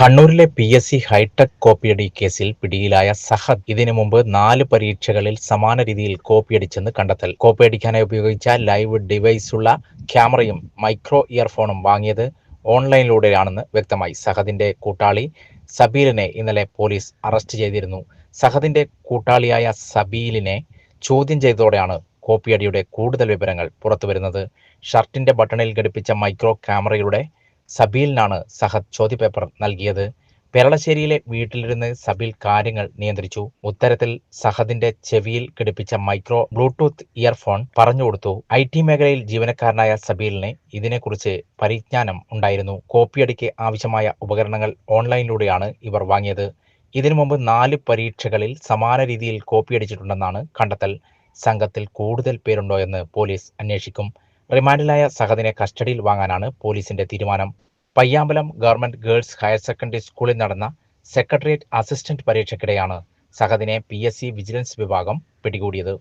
കണ്ണൂരിലെ P S C hi tech കോപ്പിയടി കേസിൽ പിടിയിലായ സഹദ് ഇതിനു മുമ്പ് നാല് പരീക്ഷകളിൽ സമാന രീതിയിൽ കോപ്പിയടിച്ചെന്ന് കണ്ടെത്തൽ. കോപ്പിയടിക്കാനായി ഉപയോഗിച്ച ലൈവ് ഡിവൈസ് ഉള്ള ക്യാമറയും മൈക്രോ ഇയർഫോണും വാങ്ങിയത് ഓൺലൈനിലൂടെയാണെന്ന് വ്യക്തമായി സഹദിന്റെ കൂട്ടാളി സബീലിനെ ഇന്നലെ പോലീസ് അറസ്റ്റ് ചെയ്തിരുന്നു. സഹദിന്റെ കൂട്ടാളിയായ സബീലിനെ ചോദ്യം ചെയ്തതോടെയാണ് കോപ്പിയടിയുടെ കൂടുതൽ വിവരങ്ങൾ പുറത്തുവരുന്നത്. ഷർട്ടിന്റെ ബട്ടണിൽ ഘടിപ്പിച്ച മൈക്രോ ക്യാമറയുടെ സബീലിനാണ് സഹദ് ചോദ്യപേപ്പർ നൽകിയത്. പെരളശ്ശേരിയിലെ വീട്ടിലിരുന്ന് സബീൽ കാര്യങ്ങൾ നിയന്ത്രിച്ചു. ഉത്തരത്തിൽ സഹദിന്റെ ചെവിയിൽ ഘടിപ്പിച്ച മൈക്രോ ബ്ലൂടൂത്ത് ഇയർഫോൺ പറഞ്ഞുകൊടുത്തു ഐ ടി മേഖലയിൽ ജീവനക്കാരനായ സബീലിന് ഇതിനെക്കുറിച്ച് പരിജ്ഞാനം ഉണ്ടായിരുന്നു. കോപ്പിയടിക്ക് ആവശ്യമായ ഉപകരണങ്ങൾ ഓൺലൈനിലൂടെയാണ് ഇവർ വാങ്ങിയത്. ഇതിനു മുമ്പ് നാല് പരീക്ഷകളിൽ സമാന രീതിയിൽ കോപ്പിയടിച്ചിട്ടുണ്ടെന്നാണ് കണ്ടെത്തൽ. സംഘത്തിൽ കൂടുതൽ പേരുണ്ടോ എന്ന് പോലീസ് അന്വേഷിക്കും. റിമാൻഡിലായ സഹദിനെ കസ്റ്റഡിയിൽ വാങ്ങാനാണ് പോലീസിന്റെ തീരുമാനം. Payyambalam government girls higher secondary സ്കൂളിൽ നടന്ന സെക്രട്ടേറിയറ്റ് അസിസ്റ്റന്റ് പരീക്ഷയ്ക്കിടെയാണ് സഹദിനെ പി എസ് സി വിജിലൻസ് വിഭാഗം പിടികൂടിയത്.